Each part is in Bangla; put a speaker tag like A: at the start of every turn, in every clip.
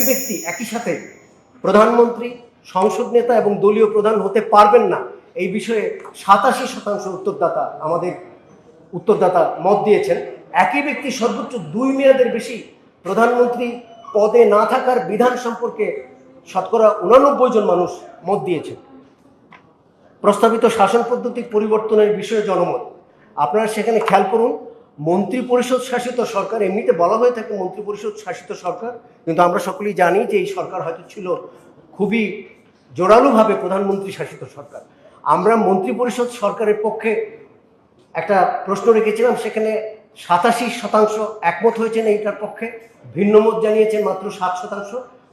A: একই ব্যক্তি, একই সাথে প্রধানমন্ত্রী, সংসদ নেতা এবং দলীয় প্রধান হতে পারবেন না। এই বিষয়ে সাতাশি শতাংশ উত্তরদাতা আমাদের উত্তরদাতা মত দিয়েছেন। একই ব্যক্তি সর্বোচ্চ দুই মেয়াদের বেশি প্রধানমন্ত্রী পদে না থাকার বিধান সম্পর্কে শতকরা উনানব্বই জন মানুষ মত দিয়েছেন। প্রস্তাবিত শাসন পদ্ধতি পরিবর্তনের বিষয়ে জনমত। আপনারা সেখানে খেয়াল করুন মন্ত্রী পরিষদ শাসিত সরকার, এমনিতে বলা হয়ে থাকে মন্ত্রী পরিষদ শাসিত সরকার কিন্তু আমরা সকলেই জানি যে এই সরকার হয়তো ছিল খুবই জোরালোভাবে প্রধানমন্ত্রী শাসিত সরকার। আমরা মন্ত্রী পরিষদ সরকারের পক্ষে একটা প্রশ্ন রেখেছিলাম, সেখানে সাতাশি শতাংশ একমত হয়েছেন এইটার পক্ষে। ভিন্ন মত জানিয়েছেন মাত্র সাত শতাংশ,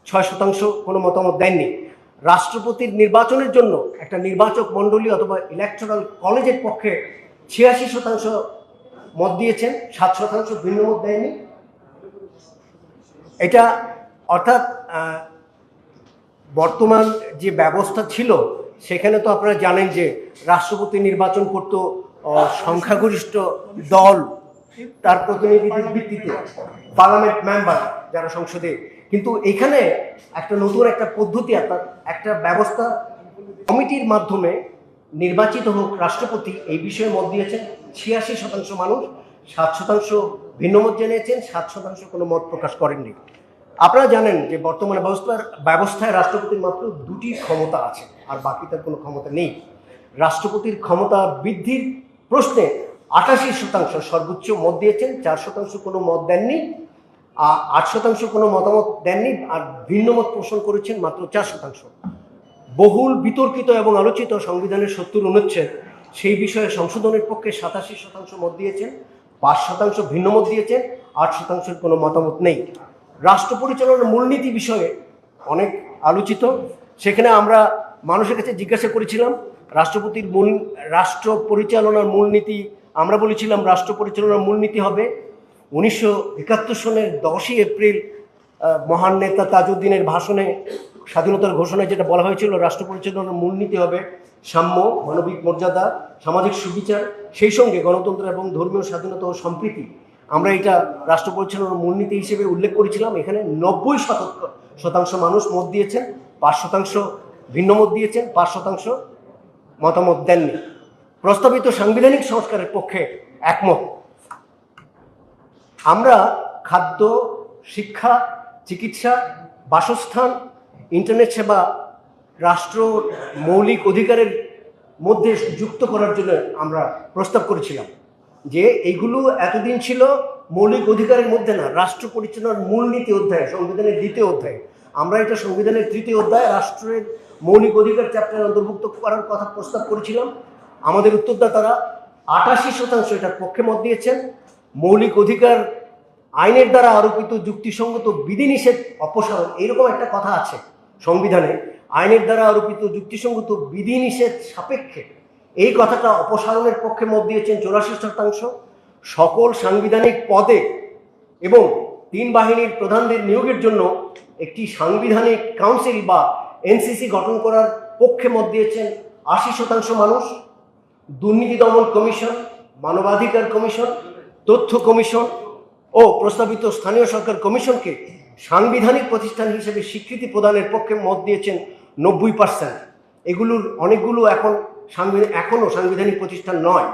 A: ছয় শতাংশ কোনো মতামত দেননি। রাষ্ট্রপতির নির্বাচনের জন্য একটা নির্বাচক মণ্ডলী অথবা ইলেকট্রাল কলেজের পক্ষে ছিয়াশি শতাংশ মত দিয়েছেন, সাত শতাংশ ভিন্ন মত দেয়নি। এটা অর্থাৎ বর্তমান যে ব্যবস্থা ছিল, সেখানে তো আপনারা জানেন যে রাষ্ট্রপতি নির্বাচন করত সংখ্যাগরিষ্ঠ দল, তার প্রতিনিধিদের ভিত্তিতে, পার্লামেন্ট মেম্বার যারা সংসদে। কিন্তু এখানে একটা নতুন একটা পদ্ধতি, অর্থাৎ একটা ব্যবস্থা কমিটির মাধ্যমে নির্বাচিত হোক রাষ্ট্রপতি, এই বিষয়ে মত দিয়েছেন ছিয়াশি শতাংশ মানুষ। সাত শতাংশ ভিন্নমত জানিয়েছেন, সাত শতাংশ কোনো মত প্রকাশ করেননি। আপনারা জানেন যে বর্তমানে ব্যবস্থার, ব্যবস্থায় রাষ্ট্রপতির মাত্র দুটি ক্ষমতা আছে, আর বাকি তার কোনো ক্ষমতা নেই। রাষ্ট্রপতির ক্ষমতা বৃদ্ধির প্রশ্নে আটাশি শতাংশ সর্বোচ্চ মত দিয়েছেন, চার শতাংশ কোনো মত দেননি আট শতাংশ কোনো মতামত দেননি, আর ভিন্ন মত পোষণ করেছেন মাত্র চার শতাংশ। বহুল বিতর্কিত এবং আলোচিত সংবিধানের সত্তর অনুচ্ছেদ, সেই বিষয়ে সংশোধনের পক্ষে সাতাশি শতাংশ মত দিয়েছেন পাঁচ শতাংশ ভিন্ন মত দিয়েছেন, আট শতাংশের কোনো মতামত নেই। রাষ্ট্র পরিচালনার মূলনীতি বিষয়ে অনেক আলোচিত। সেখানে আমরা মানুষের কাছে জিজ্ঞাসা করেছিলাম, রাষ্ট্রপতির মূল, রাষ্ট্র পরিচালনার মূলনীতি, আমরা বলেছিলাম রাষ্ট্র পরিচালনার মূলনীতি হবে উনিশশো একাত্তর সনের দশই এপ্রিল মহান নেতা তাজউদ্দিনের ভাষণে স্বাধীনতার ঘোষণায় যেটা বলা হয়েছিল, রাষ্ট্র পরিচালনার মূলনীতি হবে সাম্য, মানবিক মর্যাদা, সামাজিক সুবিচার, সেই সঙ্গে গণতন্ত্র এবং ধর্মীয় স্বাধীনতা ও সম্প্রীতি। আমরা এটা রাষ্ট্র পরিচালনার মূলনীতি হিসেবে উল্লেখ করেছিলাম। এখানে নব্বই শতাংশ মানুষ মত দিয়েছেন, পাঁচ শতাংশ ভিন্ন মত দিয়েছেন, পাঁচ শতাংশ মতামত দেননি। প্রস্তাবিত সাংবিধানিক সংস্কারের পক্ষে একমত। আমরা খাদ্য, শিক্ষা, চিকিৎসা, বাসস্থান ইন্টারনেট সেবা রাষ্ট্র মৌলিক অধিকারের মধ্যে যুক্ত করার জন্য আমরা প্রস্তাব করেছিলাম যে এইগুলো এতদিন ছিল মৌলিক অধিকারের মধ্যে না, রাষ্ট্র পরিচালনার মূলনীতি অধ্যায়, সংবিধানের দ্বিতীয় অধ্যায়। আমরা এটা সংবিধানের তৃতীয় অধ্যায়, রাষ্ট্রের মৌলিক অধিকার চ্যাপ্টার অন্তর্ভুক্ত করার কথা প্রস্তাব করেছিলাম। আমাদের উত্তরদাতারা আটাশি শতাংশ এটার পক্ষে মত দিয়েছেন। মৌলিক অধিকার আইনের দ্বারা আরোপিত যুক্তিসঙ্গত বিধিনিষেধ, অপসারণ, এরকম একটা কথা আছে। সংবিধানে আইনের দ্বারা আরোপিত যুক্তিসঙ্গত বিধিনিষেধ সাপেক্ষে এই কথাটা অপসারণের পক্ষে মত দিয়েছেন চৌরাশি শতাংশ। সকল সাংবিধানিক পদে এবং তিন বাহিনীর প্রধানদের নিয়োগের জন্য একটি সাংবিধানিক কাউন্সিল বা এনসিসি গঠন করার পক্ষে মত দিয়েছেন আশি শতাংশ মানুষ। দুর্নীতি দমন কমিশন, মানবাধিকার কমিশন, তথ্য কমিশন ও প্রস্তাবিত স্থানীয় সরকার কমিশনকে সাংবিধানিক প্রতিষ্ঠান হিসেবে স্বীকৃতি প্রদানের পক্ষে মত দিয়েছেন নব্বই পার্সেন্ট। এগুলোর অনেকগুলো এখন সাংবিধান এখনও সাংবিধানিক প্রতিষ্ঠান নয়।